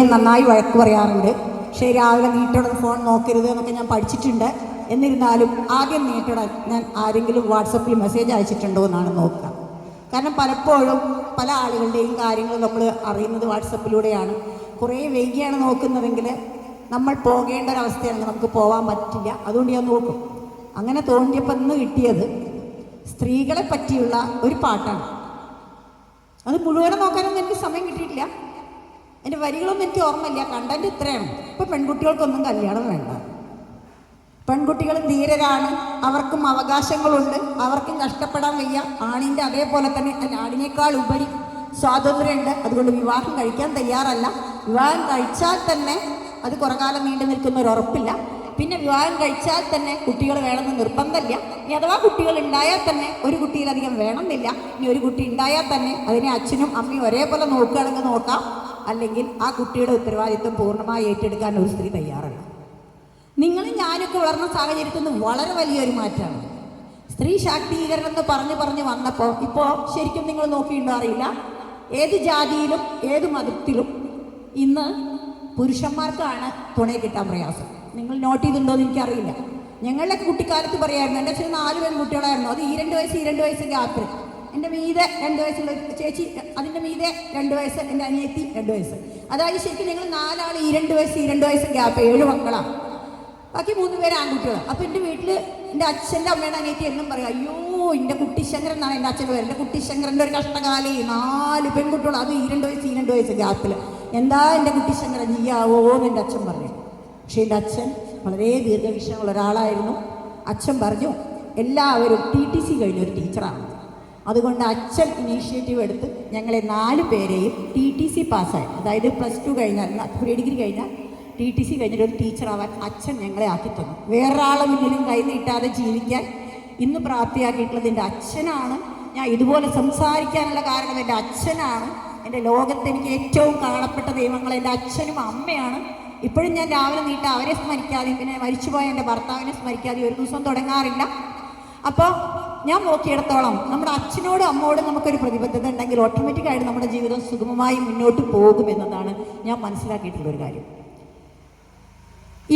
മൊബൈലിന് നന്നായി വഴക്ക് പറയാറുണ്ട്. പക്ഷേ രാവിലെ നീട്ടോടെ ഫോൺ നോക്കരുത് എന്നൊക്കെ ഞാൻ പഠിച്ചിട്ടുണ്ട്. എന്നിരുന്നാലും ആദ്യം നീട്ടോടെ ഞാൻ ആരെങ്കിലും വാട്സപ്പിൽ മെസ്സേജ് അയച്ചിട്ടുണ്ടോ എന്നാണ് നോക്കുക. കാരണം പലപ്പോഴും പല ആളുകളുടെയും കാര്യങ്ങൾ നമ്മൾ അറിയുന്നത് വാട്സപ്പിലൂടെയാണ്. കുറേ വൈകിയാണ് നോക്കുന്നതെങ്കിൽ നമ്മൾ പോകേണ്ട ഒരവസ്ഥയാണെങ്കിൽ നമുക്ക് പോകാൻ പറ്റില്ല. അതുകൊണ്ട് ഞാൻ നോക്കും. അങ്ങനെ തോന്നിയപ്പോൾ ഇന്ന് കിട്ടിയത് സ്ത്രീകളെ പറ്റിയുള്ള ഒരു പാട്ടാണ്. അത് മുഴുവനും നോക്കാനൊന്നും എനിക്ക് സമയം കിട്ടിയിട്ടില്ല. എന്റെ വരികളൊന്നും എനിക്ക് ഓർമ്മയില്ല. കണ്ടന്റ് ഇത്രയാണ്. ഇപ്പം പെൺകുട്ടികൾക്കൊന്നും കല്യാണം വേണ്ട. പെൺകുട്ടികൾ ധീരരാണ്. അവർക്കും അവകാശങ്ങളുണ്ട്. അവർക്കും കഷ്ടപ്പെടാൻ വയ്യ. ആണിന്റെ അതേപോലെ തന്നെ അല്ല ആണിനേക്കാൾ ഉപരി സ്വാതന്ത്ര്യമുണ്ട്. അതുകൊണ്ട് വിവാഹം കഴിക്കാൻ തയ്യാറല്ല. വിവാഹം കഴിച്ചാൽ തന്നെ അത് കുറെ കാലം നീണ്ടു നിൽക്കുന്ന ഒരു ഉറപ്പില്ല. പിന്നെ വിവാഹം കഴിച്ചാൽ തന്നെ കുട്ടികൾ വേണമെന്ന് നിർബന്ധമില്ല. ഇനി അഥവാ കുട്ടികൾ ഉണ്ടായാൽ തന്നെ ഒരു കുട്ടിയിലധികം വേണമെന്നില്ല. ഇനി ഒരു കുട്ടി ഉണ്ടായാൽ തന്നെ അതിനെ അച്ഛനും അമ്മയും ഒരേപോലെ നോക്കുകയാണെങ്കിൽ നോക്കാം. അല്ലെങ്കിൽ ആ കുട്ടിയുടെ ഉത്തരവാദിത്വം പൂർണമായി ഏറ്റെടുക്കാൻ ഒരു സ്ത്രീ തയ്യാറല്ല. നിങ്ങളും ഞാനൊക്കെ വളർന്ന സാഹചര്യത്തിൽ നിന്ന് വളരെ വലിയൊരു മാറ്റമാണ്. സ്ത്രീ ശാക്തീകരണം എന്ന് പറഞ്ഞു പറഞ്ഞ് വന്നപ്പോൾ ഇപ്പോൾ ശരിക്കും നിങ്ങൾ നോക്കിയിട്ടുണ്ടോ അറിയില്ല. ഏത് ജാതിയിലും ഏത് മതത്തിലും ഇന്ന് പുരുഷന്മാർക്കാണ് തുണയെ കിട്ടാൻ പ്രയാസം. നിങ്ങൾ നോട്ട് ചെയ്തിട്ടുണ്ടോ എന്ന് എനിക്കറിയില്ല. ഞങ്ങളുടെ കുട്ടിക്കാലത്ത് പറയായിരുന്നു എന്റെ ചെറിയ നാല് പെൺകുട്ടികളായിരുന്നു. അത് ഈ രണ്ട് വയസ്സ് ഈ രണ്ട് വയസ്സ് ഗ്യാപ്പിൽ എന്റെ മീതെ രണ്ട് വയസ്സുള്ള ചേച്ചി അതിന്റെ മീതെ രണ്ട് വയസ്സ് എന്റെ അനിയത്തി രണ്ട് വയസ്സ്. അതായത് ശരിക്കും നിങ്ങൾ നാലാൾ ഈ രണ്ട് വയസ്സ് ഈ രണ്ട് വയസ്സ് ഗ്യാപ്പ് ഏഴ് മക്കളാണ് ബാക്കി മൂന്ന് പേര് ആൺകുട്ടികളാണ് അപ്പം എന്റെ വീട്ടിൽ എന്റെ അച്ഛന്റെ അമ്മയുടെ അനിയത്തി എന്നും പറയും അയ്യോ എന്റെ കുട്ടിശങ്കരൻ എന്നാണ് എന്റെ അച്ഛന്റെ പേര്. എന്റെ കുട്ടിശങ്കരന്റെ ഒരു കഷ്ടകാലി നാല് പെൺകുട്ടികൾ അത് ഈ രണ്ട് വയസ്സ് ഈ രണ്ട് വയസ്സ് ഗ്യാപ്പിൽ എന്താ എന്റെ കുട്ടിശങ്കരൻ നീയാവോ? എന്ന് എന്റെ അച്ഛൻ പറഞ്ഞു പക്ഷേ എന്റെ അച്ഛൻ വളരെ ദീർഘവീക്ഷണമുള്ള ഒരാളായിരുന്നു. അച്ഛൻ പറഞ്ഞു എല്ലാവരും ടി ടി സി കഴിഞ്ഞ ഒരു ടീച്ചറാണ് അതുകൊണ്ട് അച്ഛൻ ഇനീഷ്യേറ്റീവ് എടുത്ത് ഞങ്ങളെ നാല് പേരെയും ടി ടി സി പാസ്സായി അതായത് പ്ലസ് ടു കഴിഞ്ഞാൽ പ്രീ ഡിഗ്രി കഴിഞ്ഞാൽ ടി ടി സി കഴിഞ്ഞിട്ട് ഒരു ടീച്ചറാവാൻ അച്ഛൻ ഞങ്ങളെ ആക്കി തന്നു. വേറൊരാളെ മുന്നിലും കൈ നീട്ടാതെ ജീവിക്കാൻ ഇന്ന് പ്രാപ്തിയാക്കിയിട്ടുള്ളത് എന്റെ അച്ഛനാണ്. ഞാൻ ഇതുപോലെ സംസാരിക്കാനുള്ള കാരണം എന്റെ അച്ഛനാണ്. എന്റെ ലോകത്ത് എനിക്ക് ഏറ്റവും കാണപ്പെട്ട ദൈവങ്ങൾ എന്റെ അച്ഛനും അമ്മയാണ്. ഇപ്പോഴും ഞാൻ രാവിലെ നീട്ട അവരെ സ്മരിക്കാതെയും പിന്നെ മരിച്ചുപോയ എന്റെ ഭർത്താവിനെ സ്മരിക്കാതെയും ഒരു ദിവസം തുടങ്ങാറില്ല. അപ്പോൾ ഞാൻ നോക്കിയിടത്തോളം നമ്മുടെ അച്ഛനോടും അമ്മയോടും നമുക്കൊരു പ്രതിബദ്ധത ഉണ്ടെങ്കിൽ ഓട്ടോമാറ്റിക്കായിട്ട് നമ്മുടെ ജീവിതം സുഗമമായി മുന്നോട്ട് പോകുമെന്നതാണ് ഞാൻ മനസ്സിലാക്കിയിട്ടുള്ള ഒരു കാര്യം.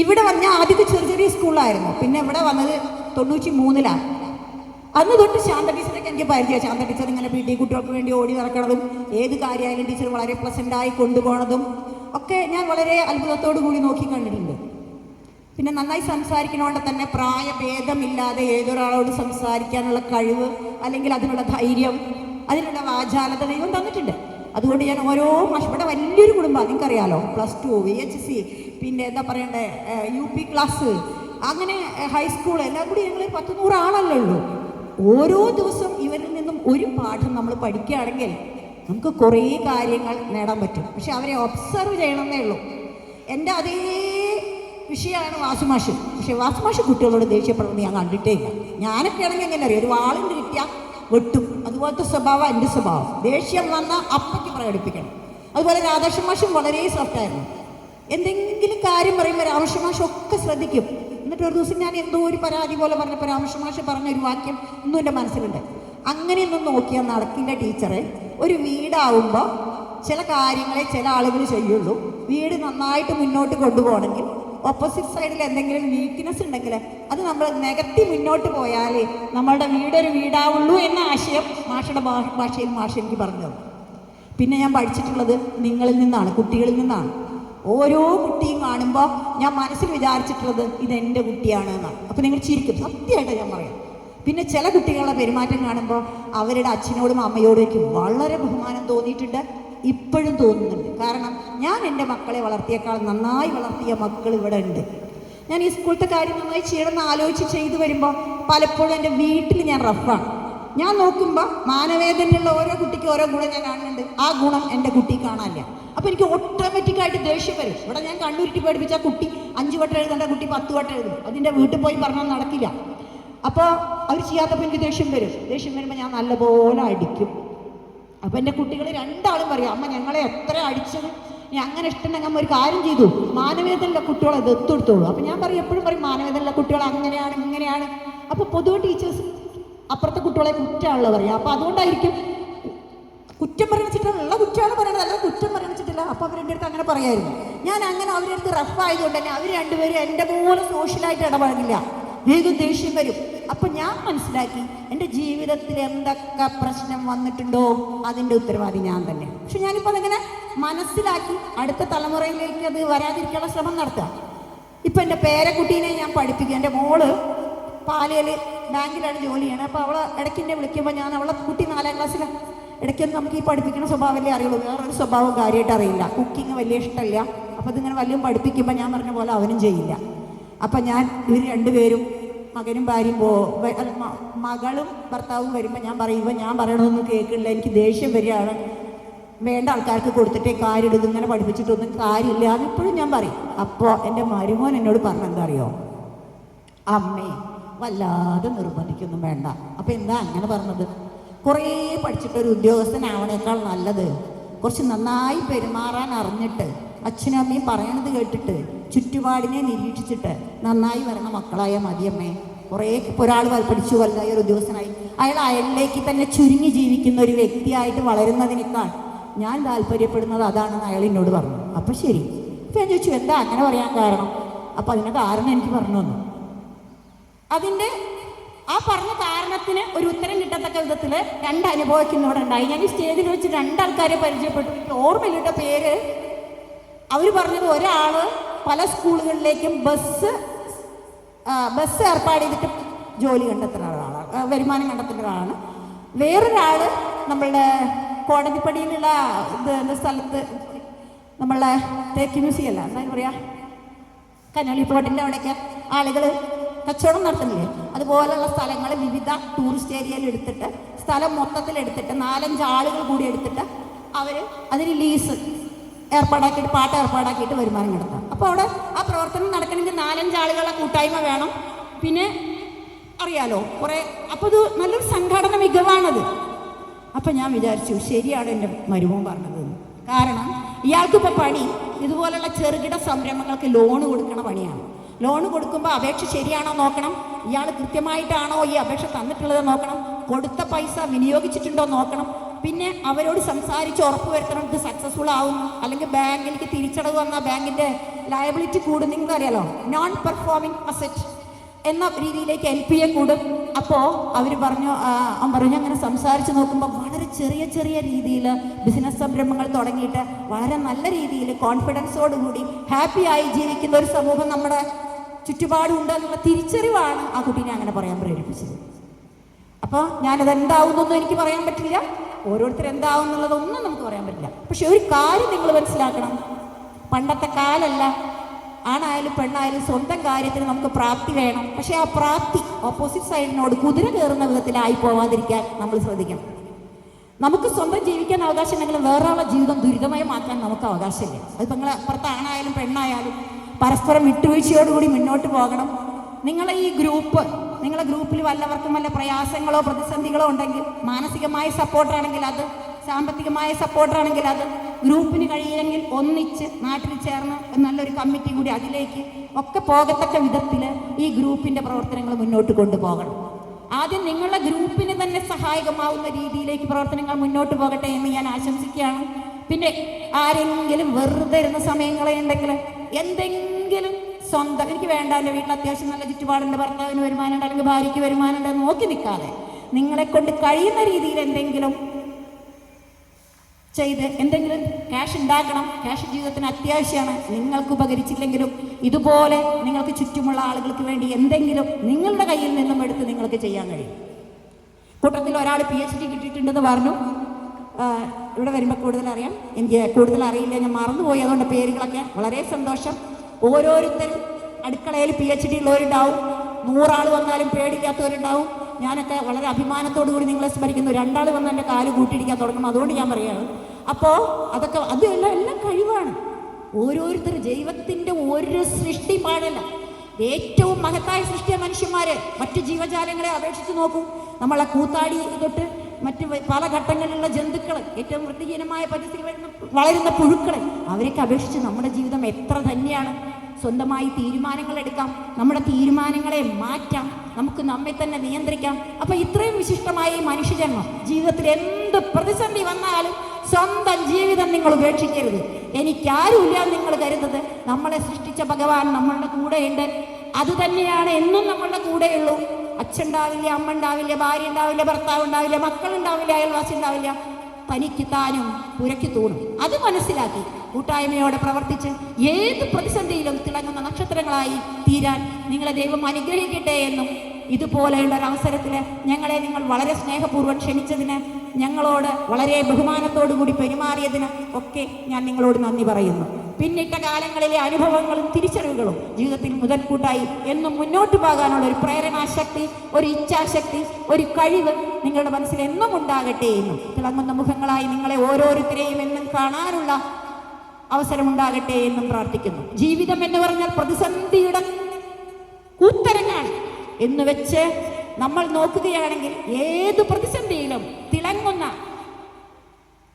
ഇവിടെ വന്ന ആദ്യത്തെ ചെറിയ ചെറിയ സ്കൂളായിരുന്നു പിന്നെ ഇവിടെ വന്നത് തൊണ്ണൂറ്റി മൂന്നിലാണ് അന്ന് തൊട്ട് ശാന്ത ടീച്ചറൊക്കെ എനിക്ക് പരിചയം. ശാന്ത ടീച്ചർ ഇങ്ങനെ പി ടി കുട്ടികൾക്ക് വേണ്ടി ഓടി നടക്കണതും ഏത് കാര്യമായാലും ടീച്ചർ വളരെ പ്ലസന്റായി കൊണ്ടുപോകണതും ഒക്കെ ഞാൻ വളരെ അത്ഭുതത്തോടു കൂടി നോക്കി കണ്ടിട്ടുണ്ട്. പിന്നെ നന്നായി സംസാരിക്കണോണ്ട് തന്നെ പ്രായഭേദമില്ലാതെ ഏതൊരാളോട് സംസാരിക്കാനുള്ള കഴിവ് അല്ലെങ്കിൽ അതിനുള്ള ധൈര്യം അതിനുള്ള വാചാലത ദൈവം തന്നിട്ടുണ്ട്. അതുകൊണ്ട് ഞാൻ ഓരോ മാഷ് വലിയൊരു കുടുംബം നിങ്ങൾക്കറിയാലോ plus two V H C പിന്നെ എന്താ പറയണ്ടേ യു പി ക്ലാസ് അങ്ങനെ ഹൈസ്കൂൾ എല്ലാം കൂടി ഞങ്ങൾ പത്ത് നൂറ് ആളല്ലേ ഉള്ളൂ. ഓരോ ദിവസം ഇവരിൽ നിന്നും ഒരു പാഠം നമ്മൾ പഠിക്കുകയാണെങ്കിൽ നമുക്ക് കുറേ കാര്യങ്ങൾ നേടാൻ പറ്റും. പക്ഷെ അവരെ ഒബ്സർവ് ചെയ്യണമെന്നേ ഉള്ളൂ. എന്റെ അതേ വിഷയമാണ് വാസുമാഷ്. പക്ഷേ വാസുമാഷ് കുട്ടികളോട് ദേഷ്യപ്പെടുന്നത് ഞാൻ കണ്ടിട്ടേ ഇല്ല ഞാനൊക്കെ ആണെങ്കിൽ എങ്ങനെ അറിയാം? ഒരു വാളിന് കിട്ടിയാൽ വെട്ടും. അതുപോലത്തെ സ്വഭാവം എന്റെ സ്വഭാവം. ദേഷ്യം വന്നാൽ അപ്പയ്ക്ക് പ്രകടിപ്പിക്കണം. അതുപോലെ രാധാകൃഷ്ണ മാഷും വളരെ സോഫ്റ്റായിരുന്നു എന്തെങ്കിലും കാര്യം പറയുമ്പോൾ രാമകൃഷ്ണ മാഷൊക്കെ ശ്രദ്ധിക്കും. എന്നിട്ട് ഒരു ദിവസം ഞാൻ എന്തോ ഒരു പരാതി പോലെ പറഞ്ഞപ്പോൾ രാമകൃഷ്ണ മാഷ് പറഞ്ഞ ഒരു വാക്യം ഇന്നും എന്റെ മനസ്സിലുണ്ട്. അങ്ങനെയൊന്നും നോക്കിയാൽ നടക്കില്ല ടീച്ചറെ. ഒരു വീടാവുമ്പോൾ ചില കാര്യങ്ങളെ ചില ആളുകൾ ചെയ്യുള്ളൂ. വീട് നന്നായിട്ട് മുന്നോട്ട് കൊണ്ടുപോകണമെങ്കിൽ ഓപ്പോസിറ്റ് സൈഡിൽ എന്തെങ്കിലും വീക്ക്നെസ് ഉണ്ടെങ്കിൽ അത് നമ്മൾ നികത്തി മുന്നോട്ട് പോയാൽ നമ്മളുടെ വീടൊരു വീടാവുള്ളൂ എന്ന ആശയം മാഷയുടെ ഭാഷയിൽ മാഷ എനിക്ക് പറഞ്ഞു പിന്നെ ഞാൻ പഠിച്ചിട്ടുള്ളത് നിങ്ങളിൽ നിന്നാണ് കുട്ടികളിൽ നിന്നാണ്. ഓരോ കുട്ടിയും കാണുമ്പോൾ ഞാൻ മനസ്സിൽ വിചാരിച്ചിട്ടുള്ളത് എന്റെ കുട്ടിയാണ് എന്നാണ്. അപ്പോൾ നിങ്ങൾ ചിരിക്കും. സത്യമായിട്ട് ഞാൻ പറയാം. പിന്നെ ചില കുട്ടികളുടെ പെരുമാറ്റം കാണുമ്പോൾ അവരുടെ അച്ഛനോടും അമ്മയോടും എനിക്ക് വളരെ ബഹുമാനം തോന്നിയിട്ടുണ്ട്. ഇപ്പോഴും തോന്നുന്നുണ്ട്. കാരണം ഞാൻ എന്റെ മക്കളെ വളർത്തിയേക്കാൾ നന്നായി വളർത്തിയ മക്കൾ ഇവിടെ ഉണ്ട്. ഞാൻ ഈ സ്കൂളത്തെ കാര്യം നന്നായി ചെയ്യണമെന്ന് ആലോചിച്ച് ചെയ്തു വരുമ്പോൾ പലപ്പോഴും എന്റെ വീട്ടിൽ ഞാൻ റഫാണ് ഞാൻ നോക്കുമ്പോൾ മാനവേദനയുള്ള ഓരോ കുട്ടിക്കും ഓരോ ഗുണം ഞാൻ കാണുന്നുണ്ട്. ആ ഗുണം എന്റെ കുട്ടി കാണാനില്ല. അപ്പോൾ എനിക്ക് ഓട്ടോമാറ്റിക്കായിട്ട് ദേഷ്യം വരും. ഇവിടെ ഞാൻ കണ്ണൂരിട്ട് പഠിപ്പിച്ച കുട്ടി അഞ്ച് വട്ടം എഴുതേണ്ട കുട്ടി പത്ത് വട്ടം എഴുതും. അതിന്റെ വീട്ടിൽ പോയി പറഞ്ഞാൽ നടക്കില്ല. അപ്പോൾ അവർ ചെയ്യാത്തപ്പോൾ എനിക്ക് ദേഷ്യം വരും. ദേഷ്യം വരുമ്പോൾ ഞാൻ നല്ലപോലെ അടിക്കും. അപ്പൊ എന്റെ കുട്ടികൾ രണ്ടാളും പറയും അമ്മ ഞങ്ങളെ എത്ര അടിച്ചത്? നീ അങ്ങനെ ഇഷ്ടമുണ്ടെങ്കിൽ അമ്മ ഒരു കാര്യം ചെയ്തു. മാനവേദനയുള്ള കുട്ടികളെ ദത്തെടുത്തോളൂ അപ്പൊ ഞാൻ പറയും എപ്പോഴും പറയും മാനവേദനയുള്ള കുട്ടികൾ അങ്ങനെയാണ് ഇങ്ങനെയാണ്. അപ്പോൾ പൊതുവെ ടീച്ചേഴ്സ് അപ്പുറത്തെ കുട്ടികളെ കുറ്റമാണല്ലോ പറയാം. അപ്പോൾ അതുകൊണ്ടായിരിക്കും കുറ്റം പരിഗണിച്ചിട്ടുള്ള കുറ്റമാണ് പറയുന്നത് അല്ലാതെ കുറ്റം പരിഗണിച്ചിട്ടില്ല അപ്പോൾ അവരെന്റെ അടുത്ത് അങ്ങനെ പറയായിരുന്നു. ഞാൻ അങ്ങനെ അവരുടെ അടുത്ത് റഫ് ആയതുകൊണ്ട് തന്നെ അവർ രണ്ടുപേരും എന്റെ പോലെ സോഷ്യലായിട്ട് ഇടപഴകില്ല. വേഗം ദേഷ്യം വരും. അപ്പം ഞാൻ മനസ്സിലാക്കി എന്റെ ജീവിതത്തിൽ എന്തൊക്കെ പ്രശ്നം വന്നിട്ടുണ്ടോ അതിന്റെ ഉത്തരവാദി ഞാൻ തന്നെ. പക്ഷെ ഞാനിപ്പോൾ അതെങ്ങനെ മനസ്സിലാക്കി അടുത്ത തലമുറയിലേക്ക് അത് വരാതിരിക്കാനുള്ള ശ്രമം നടത്തുക. ഇപ്പം എന്റെ പേരക്കുട്ടീനെ ഞാൻ പഠിപ്പിക്കും എന്റെ മോൾ പാലയിൽ ബാങ്കിലാണ് ജോലി ചെയ്യണത് അപ്പോൾ അവളെ ഇടയ്ക്ക് എന്നെ വിളിക്കുമ്പോൾ ഞാൻ അവളെ കുട്ടി നാലാം ക്ലാസ്സിലാണ് ഇടയ്ക്കൊന്നും നമുക്ക് ഈ പഠിപ്പിക്കുന്ന സ്വഭാവമല്ലേ അറിയുള്ളൂ. വേറൊരു സ്വഭാവം കാര്യമായിട്ട് അറിയില്ല. കുക്കിംഗ് വലിയ ഇഷ്ടമല്ല. അപ്പോൾ ഇതിങ്ങനെ വലിയ പഠിപ്പിക്കുമ്പോൾ ഞാൻ പറഞ്ഞ പോലെ അവനും ചെയ്യില്ല. അപ്പം ഞാൻ ഇവർ രണ്ടുപേരും മകനും ഭാര്യയും പോ മകളും ഭർത്താവും വരുമ്പോൾ ഞാൻ പറയുമ്പോൾ ഞാൻ പറയണമെന്ന് കേൾക്കില്ല എനിക്ക് ദേഷ്യം വരികയാണ്. വേണ്ട ആൾക്കാർക്ക് കൊടുത്തിട്ടേ കാര്യമില്ല ഇങ്ങനെ പഠിപ്പിച്ചിട്ടൊന്നും കാര്യമില്ല. ഇപ്പോഴും ഞാൻ പറയും. അപ്പോൾ എന്റെ മരുമോൻ എന്നോട് പറഞ്ഞെന്താ അറിയോ അമ്മേ വല്ലാതെ നിർബന്ധിക്കൊന്നും വേണ്ട. അപ്പം എന്താ അങ്ങനെ പറഞ്ഞത്? കുറേ പഠിച്ചിട്ടൊരു ഉദ്യോഗസ്ഥനാവണേക്കാൾ നല്ലത് കുറച്ച് നന്നായി പെരുമാറാൻ അറിഞ്ഞിട്ട് അച്ഛനും അമ്മയും പറയണത് കേട്ടിട്ട് ചുറ്റുപാടിനെ നിരീക്ഷിച്ചിട്ട് നന്നായി വരണ മക്കളായ മതിയമ്മേ. കുറേ ഒരാൾ പഠിച്ചു വലുതായി ഒരു ഉദ്യോഗസ്ഥനായി അയാൾ അയാളിലേക്ക് തന്നെ ചുരുങ്ങി ജീവിക്കുന്ന ഒരു വ്യക്തിയായിട്ട് വളരുന്നതിനേക്കാൾ ഞാൻ താല്പര്യപ്പെടുന്നത് അതാണെന്ന് അയാൾ എന്നോട് പറഞ്ഞു. അപ്പം ശരി. അപ്പം ഞാൻ ചോദിച്ചു എന്താ അങ്ങനെ പറയാൻ കാരണം? അപ്പം അതിന് കാരണം എനിക്ക് പറഞ്ഞു തന്നു. അതിന്റെ ആ പറഞ്ഞ കാരണത്തിന് ഒരു ഉത്തരം കിട്ടത്തക്ക വിധത്തിൽ രണ്ട് അനുഭവിക്കുന്നവിടെ ഉണ്ടായി. ഞാൻ ഈ സ്റ്റേജിൽ വെച്ച് രണ്ടാൾക്കാരെ പരിചയപ്പെട്ടു. എനിക്ക് ഓർമ്മയിലിട്ട പേര്. അവർ പറഞ്ഞത് ഒരാൾ പല സ്കൂളുകളിലേക്കും ബസ് ബസ് ഏർപ്പാട് ചെയ്തിട്ട് ജോലി കണ്ടെത്തുന്ന ഒരാളാണ്. വരുമാനം കണ്ടെത്തുന്ന ഒരാളാണ്. വേറൊരാൾ നമ്മളുടെ കോടതിപ്പടിയിലുള്ള ഇത് സ്ഥലത്ത് നമ്മളെ തേക്ക് മ്യൂസിയം അല്ല എന്താ പറയുക കനോലി പ്ലോട്ടിന്റെ അവിടെയൊക്കെ ആളുകൾ കച്ചവടം നടത്തുന്നില്ലേ? അതുപോലെയുള്ള സ്ഥലങ്ങൾ വിവിധ ടൂറിസ്റ്റ് ഏരിയയിൽ എടുത്തിട്ട് സ്ഥലം മൊത്തത്തിൽ എടുത്തിട്ട് നാലഞ്ച് ആളുകൾ കൂടി എടുത്തിട്ട് അവർ അതിന് ലീസ് ഏർപ്പാടാക്കിയിട്ട് പാട്ട് ഏർപ്പാടാക്കിയിട്ട് വരുമാനം നടത്താം അപ്പോൾ അവിടെ ആ പ്രവർത്തനം നടക്കണമെങ്കിൽ നാലഞ്ച് ആളുകളുടെ കൂട്ടായ്മ വേണം. പിന്നെ അറിയാലോ കുറേ അപ്പോൾ ഇത് നല്ലൊരു സംഘടന മികവാണത്. അപ്പം ഞാൻ വിചാരിച്ചു ശരിയാണ് എന്റെ മരുമോൻ പറഞ്ഞത്. കാരണം ഇയാൾക്കിപ്പോൾ പണി ഇതുപോലുള്ള ചെറുകിട സംരംഭങ്ങൾക്ക് ലോൺ കൊടുക്കണ പണിയാണ്. ലോൺ കൊടുക്കുമ്പോൾ അപേക്ഷ ശരിയാണോ നോക്കണം? ഇയാൾ കൃത്യമായിട്ടാണോ ഈ അപേക്ഷ തന്നിട്ടുള്ളത് നോക്കണം? കൊടുത്ത പൈസ വിനിയോഗിച്ചിട്ടുണ്ടോ നോക്കണം? പിന്നെ അവരോട് സംസാരിച്ച് ഉറപ്പ് വരുത്തണം ഇത് സക്സസ്ഫുൾ ആവും അല്ലെങ്കിൽ ബാങ്കിലേക്ക് തിരിച്ചടവ് വന്ന ബാങ്കിന്റെ ലയബിലിറ്റി കൂടുന്നെങ്കിൽ അറിയാലോ? നോൺ പെർഫോമിംഗ് അസറ്റ് എന്ന രീതിയിലേക്ക് എൽ പി എ കൂടും. അപ്പോൾ അവർ പറഞ്ഞു പറഞ്ഞു അങ്ങനെ സംസാരിച്ച് നോക്കുമ്പോൾ വളരെ ചെറിയ ചെറിയ രീതിയിൽ ബിസിനസ് സംരംഭങ്ങൾ തുടങ്ങിയിട്ട് വളരെ നല്ല രീതിയിൽ കോൺഫിഡൻസോടുകൂടി ഹാപ്പിയായി ജീവിക്കുന്ന ഒരു സമൂഹം നമ്മുടെ ചുറ്റുപാടുണ്ട് എന്നുള്ള തിരിച്ചറിവാണ് ആ കുട്ടീനെ അങ്ങനെ പറയാൻ പ്രേരിപ്പിച്ചത്. അപ്പോൾ ഞാനത് എന്താവുന്നൊന്നും എനിക്ക് പറയാൻ പറ്റില്ല. ഓരോരുത്തർ എന്താവും എന്നുള്ളതൊന്നും നമുക്ക് പറയാൻ പറ്റില്ല. പക്ഷെ ഒരു കാര്യം നിങ്ങൾ മനസ്സിലാക്കണം. പണ്ടത്തെ കാലല്ല. ആണായാലും പെണ്ണായാലും സ്വന്തം കാര്യത്തിന് നമുക്ക് പ്രാപ്തി വേണം. പക്ഷെ ആ പ്രാപ്തി ഓപ്പോസിറ്റ് സൈഡിനോട് കുതിര കയറുന്ന വിധത്തിലായി പോവാതിരിക്കാൻ നമ്മൾ ശ്രദ്ധിക്കണം. നമുക്ക് സ്വന്തം ജീവിക്കാൻ അവകാശം ഉണ്ടെങ്കിലും വേറൊരാളുടെ ജീവിതം മാറ്റാൻ നമുക്ക് അവകാശമില്ല. അതിപ്പോൾ നിങ്ങൾ അപ്പുറത്ത് ആണായാലും പെണ്ണായാലും പരസ്പരം വിട്ടുവീഴ്ചയോടുകൂടി മുന്നോട്ട് പോകണം. നിങ്ങളെ ഈ ഗ്രൂപ്പ് നിങ്ങളെ ഗ്രൂപ്പിൽ വല്ലവർക്കും വല്ല പ്രയാസങ്ങളോ പ്രതിസന്ധികളോ ഉണ്ടെങ്കിൽ മാനസികമായ സപ്പോർട്ടാണെങ്കിൽ അത് സാമ്പത്തികമായ സപ്പോർട്ടാണെങ്കിൽ അത് ഗ്രൂപ്പിന് കഴിയില്ലെങ്കിൽ ഒന്നിച്ച് നാട്ടിൽ ചേർന്ന് നല്ലൊരു കമ്മിറ്റി കൂടി അതിലേക്ക് ഒക്കെ പോകത്തക്ക വിധത്തിൽ ഈ ഗ്രൂപ്പിന്റെ പ്രവർത്തനങ്ങൾ മുന്നോട്ട് കൊണ്ടുപോകണം. ആദ്യം നിങ്ങളുടെ ഗ്രൂപ്പിന് തന്നെ സഹായകമാവുന്ന രീതിയിലേക്ക് പ്രവർത്തനങ്ങൾ മുന്നോട്ട് പോകട്ടെ എന്ന് ഞാൻ ആശംസിക്കുകയാണ്. പിന്നെ ആരെങ്കിലും വെറുതെ ഇരുന്ന സമയങ്ങളുണ്ടെങ്കിൽ എന്തെങ്കിലും സ്വന്തം എനിക്ക് വേണ്ട എന്റെ വീട്ടിൽ അത്യാവശ്യം നല്ല ചുറ്റുപാടുണ്ട് ഭർത്താവിന് വരുമാനമുണ്ട് അല്ലെങ്കിൽ ഭാര്യയ്ക്ക് വരുമാനമുണ്ട് നോക്കി നിൽക്കാതെ നിങ്ങളെ കൊണ്ട് കഴിയുന്ന രീതിയിൽ എന്തെങ്കിലും ചെയ്ത് എന്തെങ്കിലും ക്യാഷ് ഉണ്ടാക്കണം. ക്യാഷ് ജീവിതത്തിന് അത്യാവശ്യമാണ്. നിങ്ങൾക്ക് ഉപകരിച്ചില്ലെങ്കിലും ഇതുപോലെ നിങ്ങൾക്ക് ചുറ്റുമുള്ള ആളുകൾക്ക് വേണ്ടി എന്തെങ്കിലും നിങ്ങളുടെ കയ്യിൽ നിന്നും എടുത്ത് നിങ്ങൾക്ക് ചെയ്യാൻ കഴിയും. കൂട്ടത്തിൽ ഒരാൾ പി എച്ച് ഡി കിട്ടിയിട്ടുണ്ടെന്ന് പറഞ്ഞു. ഇവിടെ വരുമ്പോൾ കൂടുതൽ അറിയാം എനിക്ക് കൂടുതൽ അറിയില്ല ഞാൻ മറന്നുപോയി. അതുകൊണ്ട് പേരുകളൊക്കെ വളരെ സന്തോഷം. ഓരോരുത്തരും അടുക്കളയിൽ പി എച്ച് ഡി ഉള്ളവരുണ്ടാവും. നൂറാൾ വന്നാലും പേടിക്കാത്തവരുണ്ടാവും. ഞാനൊക്കെ വളരെ അഭിമാനത്തോടു കൂടി നിങ്ങളെ സ്മരിക്കുന്നു. രണ്ടാൾ വന്ന് എന്റെ കാൽ കൂട്ടിയിടിക്കാൻ തുടങ്ങും. അതുകൊണ്ട് ഞാൻ പറയുകയാണ്. അപ്പോൾ അതൊക്കെ അതെല്ലാം എല്ലാം കഴിവാണ്. ഓരോരുത്തർ ദൈവത്തിന്റെ ഒരു സൃഷ്ടി പാടല്ല. ഏറ്റവും മഹത്തായ സൃഷ്ടിയ മനുഷ്യന്മാരെ. മറ്റു ജീവജാലങ്ങളെ അപേക്ഷിച്ച് നോക്കും. നമ്മളെ കൂത്താടി തൊട്ട് മറ്റ് പല ഘട്ടങ്ങളിലുള്ള ജന്തുക്കൾ ഏറ്റവും വൃത്തിഹീനമായ പരിസ്ഥിതി വളരുന്ന പുഴുക്കൾ അവരെയൊക്കെ അപേക്ഷിച്ച് നമ്മുടെ ജീവിതം എത്ര തന്നെയാണ് സ്വന്തമായി തീരുമാനങ്ങൾ എടുക്കാം. നമ്മുടെ തീരുമാനങ്ങളെ മാറ്റാം. നമുക്ക് നമ്മെ തന്നെ നിയന്ത്രിക്കാം. അപ്പൊ ഇത്രയും വിശിഷ്ടമായ ഈ മനുഷ്യജന്മം ജീവിതത്തിൽ എന്ത് പ്രതിസന്ധി വന്നാലും സ്വന്തം ജീവിതം നിങ്ങൾ ഉപേക്ഷിക്കരുത്. എനിക്കാരുമില്ല നിങ്ങൾ കരുതത് നമ്മളെ സൃഷ്ടിച്ച ഭഗവാൻ നമ്മളുടെ കൂടെയുണ്ട്. അത് തന്നെയാണ് എന്നും നമ്മളുടെ കൂടെയുള്ളൂ. അച്ഛൻ ഉണ്ടാവില്ല അമ്മ ഉണ്ടാവില്ല ഭാര്യ ഉണ്ടാവില്ല ഭർത്താവ് ഉണ്ടാവില്ല മക്കൾ ഉണ്ടാവില്ല അയൽവാസി ഉണ്ടാവില്ല തനിക്ക് താനും പുരയ്ക്ക് തൂണും. അത് മനസ്സിലാക്കി കൂട്ടായ്മയോടെ പ്രവർത്തിച്ച് ഏത് പ്രതിസന്ധിയിലും തിളങ്ങുന്ന നക്ഷത്രങ്ങളായി തീരാൻ നിങ്ങളെ ദൈവം അനുഗ്രഹിക്കട്ടെ എന്നും ഇതുപോലെയുള്ള ഒരു അവസരത്തിൽ ഞങ്ങളെ നിങ്ങൾ വളരെ സ്നേഹപൂർവം ക്ഷണിച്ചതിന് ഞങ്ങളോട് വളരെ ബഹുമാനത്തോടു കൂടി പെരുമാറിയതിന് ഒക്കെ ഞാൻ നിങ്ങളോട് നന്ദി പറയുന്നു. പിന്നിട്ട കാലങ്ങളിലെ അനുഭവങ്ങളും തിരിച്ചറിവുകളും ജീവിതത്തിൽ മുതൽക്കൂട്ടായി എന്നും മുന്നോട്ട് പോകാനുള്ള ഒരു പ്രേരണാശക്തി ഒരു ഇച്ഛാശക്തി ഒരു കഴിവ് നിങ്ങളുടെ മനസ്സിൽ എന്നും ഉണ്ടാകട്ടെ എന്നും തിളങ്ങുന്ന മുഖങ്ങളായി നിങ്ങളെ ഓരോരുത്തരെയും എന്നും കാണാനുള്ള അവസരമുണ്ടാകട്ടെ എന്നും പ്രാർത്ഥിക്കുന്നു. ജീവിതം എന്ന് പറഞ്ഞാൽ പ്രതിസന്ധിയുടെ കൂത്തരങ്ങാണ് എന്ന് വെച്ച് നമ്മൾ നോക്കുകയാണെങ്കിൽ ഏത് പ്രതിസന്ധിയിലും തിളങ്ങുന്ന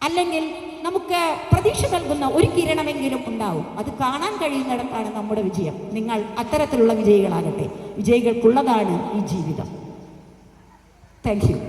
അല്ലെങ്കിൽ നമുക്ക് പ്രതീക്ഷ നൽകുന്ന ഒരു കിരണമെങ്കിലും ഉണ്ടാവും. അത് കാണാൻ കഴിയുന്നിടത്താണ് നമ്മുടെ വിജയം. നിങ്ങൾ അത്തരത്തിലുള്ള വിജയികളാകട്ടെ. വിജയികൾക്കുള്ളതാണ് ഈ ജീവിതം. Thank you